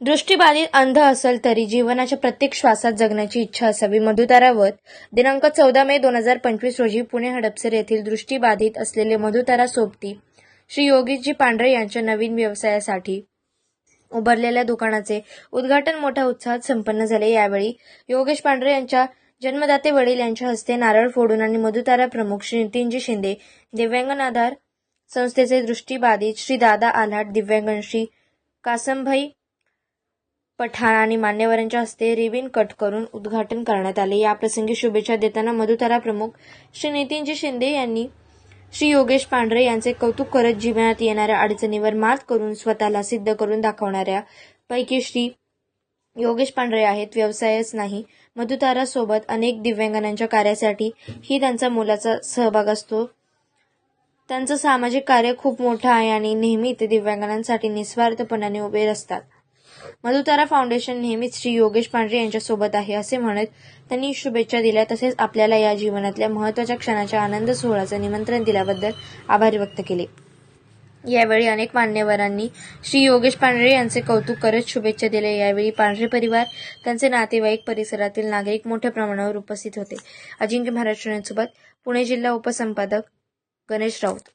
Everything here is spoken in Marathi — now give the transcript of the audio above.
दृष्टीबाधित अंध असेल तरी जीवनाच्या प्रत्येक श्वासात जगण्याची इच्छा असावी. मधुतारावत दिनांक चौदा मे दोन हजार पंचवीस रोजी पुणे हडपसर येथील दृष्टीबाधित असलेले मधुतारा सोबती श्री योगीजी पांढरे यांच्या नवीन व्यवसायासाठी उभारलेल्या दुकानाचे उद्घाटन मोठ्या उत्साहात संपन्न झाले. यावेळी योगेश पांढरे यांच्या जन्मदाते वडील यांच्या हस्ते नारळ फोडून आणि मधुतारा प्रमुख श्री नितीनजी शिंदे दिव्यांगन आधार संस्थेचे दृष्टीबाधित श्री दादा आल्हाट दिव्यांगन श्री कासमभाई पठाण आणि मान्यवरांच्या हस्ते रिबिन कट करून उद्घाटन करण्यात आले. या प्रसंगी शुभेच्छा देताना मधुतारा प्रमुख श्री नितीनजी शिंदे यांनी श्री योगेश पांढरे यांचे कौतुक करत जीवनात येणाऱ्या अडचणीवर मात करून स्वतःला सिद्ध करून दाखवणाऱ्या पैकी श्री योगेश पांढरे आहेत. व्यवसायच नाही. मधुतारा सोबत अनेक दिव्यांगांच्या कार्यासाठी ही त्यांचा मोलाचा सहभाग असतो. त्यांचं सामाजिक कार्य खूप मोठं आहे आणि नेहमी ते दिव्यांगांसाठी निस्वार्थपणाने उभे असतात मधुतारा फाउंडेशन नेहमीच श्री योगेश पांढरे यांच्यासोबत आहे असे म्हणत त्यांनी शुभेच्छा दिल्या तसेच आपल्याला या जीवनातल्या महत्त्वाच्या क्षणाच्या आनंद सोहळ्याचं निमंत्रण दिल्याबद्दल आभार व्यक्त केले. यावेळी अनेक मान्यवरांनी श्री योगेश पांढरे यांचे कौतुक करत शुभेच्छा दिल्या. यावेळी पांढरे परिवार त्यांचे नातेवाईक परिसरातील नागरिक मोठ्या प्रमाणावर उपस्थित होते. अजिंक्य महाराष्ट्र सोबत पुणे जिल्हा उपसंपादक गणेश राऊत.